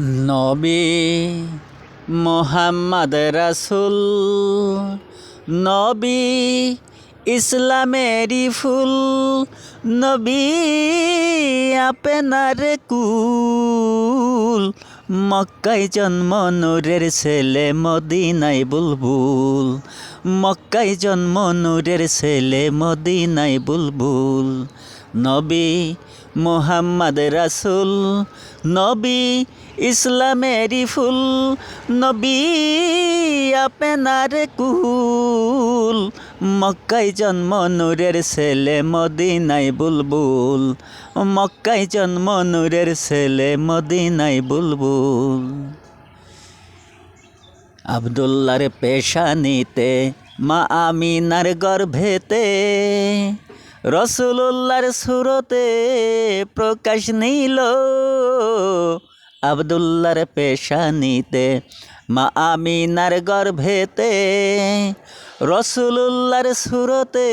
নবী মোহাম্মদ রাসুল, নবী ইসলামেরই ফুল, নবী আপনার কুল। মক্কায় জন্ম নূরের ছেলে, মদিনায় বুলবুল। মক্কায় জন্ম নূরের ছেলে, মদিনায় বুলবুল। নবী মোহাম্মদ রাসুল, নবী ইসলামেরই ফুল, নবী আপনার কুল। মক্কায় জন্ম নূরের ছেলে, মদিনায় বুলবুল। মক্কায় জন্ম নূরের ছেলে, মদিনায় বুলবুল। আবদুল্লার পেশানিতে, মা আমিনার গর্ভেতে। রসুল্লার সুরতে প্রকাশ নিল আবদুল্লার পেশানিতে মা আমিনার গর্ভেতে রসুল্লার সুরতে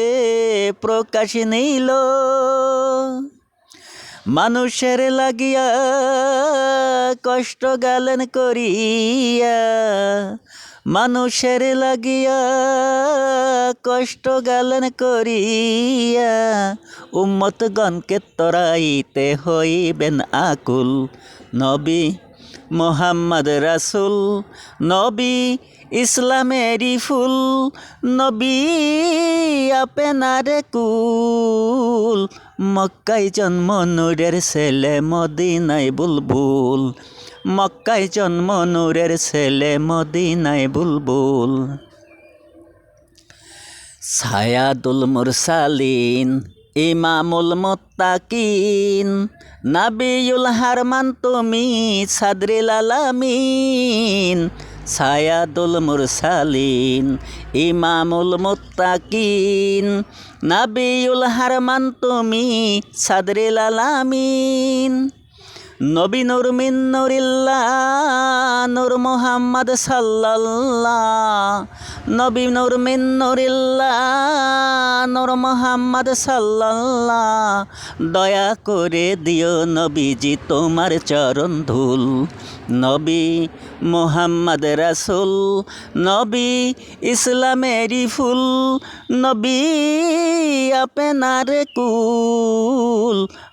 প্রকাশ নিল। মানুষের লাগিয়া কষ্ট গালেন করিয়া মানুষের লাগিয়া কষ্ট গেলেন করিয়া, উম্মতগণকে তরাইতে হইবেন আকুল। নবী মোহাম্মদ রাসুল, নবী ইসলামেরই ফুল, নবী আপনার কুল। মক্কাই জন্ম নূরের ছেলে মদিনাই বুলবুল। মক্কায় জন্ম নূরের ছেলে মদিনায় বুলবুল। সায়াদুল মুরসালিন, ইমামুল মুত্তাকিন নাবিউল হারমান তুমি, সাদরিল আলামিন। সায়াদুল মুরসালিন, ইমামুল মুত্তাকিন নাবিউল হারমান তুমি, সাদরিল আলামিন। নবী নূর মিন নুরিল্লাহ নূর মোহাম্মদ সাল্লাল্লাহ। নবী নূর মিন নুরিল্লাহ নূর মোহাম্মদ সাল্লাল্লাহ। দয়া করে দিও নবীজি তোমার চরণ ধুল। নবী মোহাম্মদ রাসুল, নবী ইসলামেরই ফুল। নবী আপনার কুল।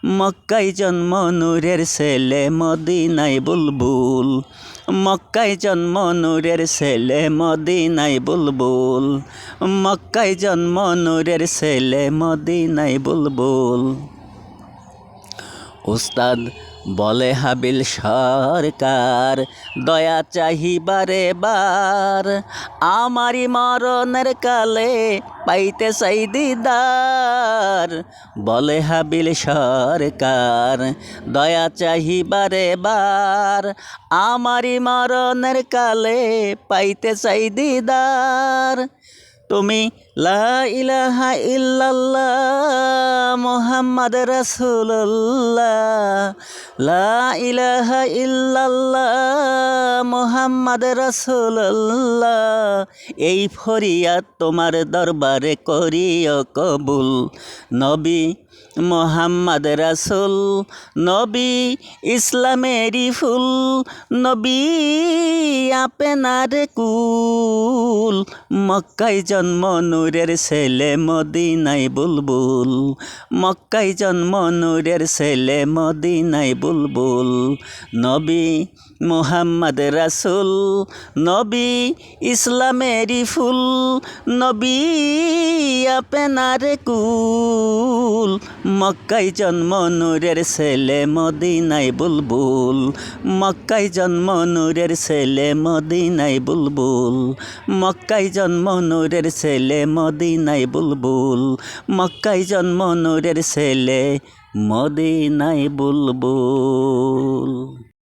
মক্কায় জন্ম, নূরের ছেলে মদিনাই বুলবুল। মক্কায় জন্ম, নূরের ছেলে মদিনাই বুলবুল। মক্কায় জন্ম, নূরের ছেলে মদিনাই বুলবুল। উস্তাদ বলে হাবিল সরকার, দয়া চাহিবারে বার আমারি মরণের কালে পাইতে চাই দিদার। বলে হাবিল সরকার, দয়া চাহিবারে বার আমারি মরণের কালে পাইতে চাই দিদার। তুমি লা ইলাহা ইল্লাল্লাহ মোহাম্মদ রসুল্লাহ লা ইলাহা ইল্লাল্লাহ মোহাম্মদ রসুল্লাহ এই ফরিয়া তোমার দরবারে করিও কবুল। নবী মোহাম্মদ রাসুল, নবী ইসলামেরই ফুল, নবী আপনার কুল। মক্কায় জন্ম নূরের ছেলে মদিনায় বুলবুল। মক্কায় জন্ম নূরের ছেলে মদিনায় বুলবুল। নবী মোহাম্মদ রাসুল, নবী ইসলামেরই ফুল, নবী আপনার কুল। মক্কায় জন্ম নূরের ছেলে মদিনাই বুলবুল। মক্কাই জন্ম নূরের ছেলে মদিনাই বুলবুল। মক্কাই জন্ম নূরের ছেলে মদিনাই বুলবুল। মক্কাই জন্ম নূরের ছেলে মদিনাই বুলবুল।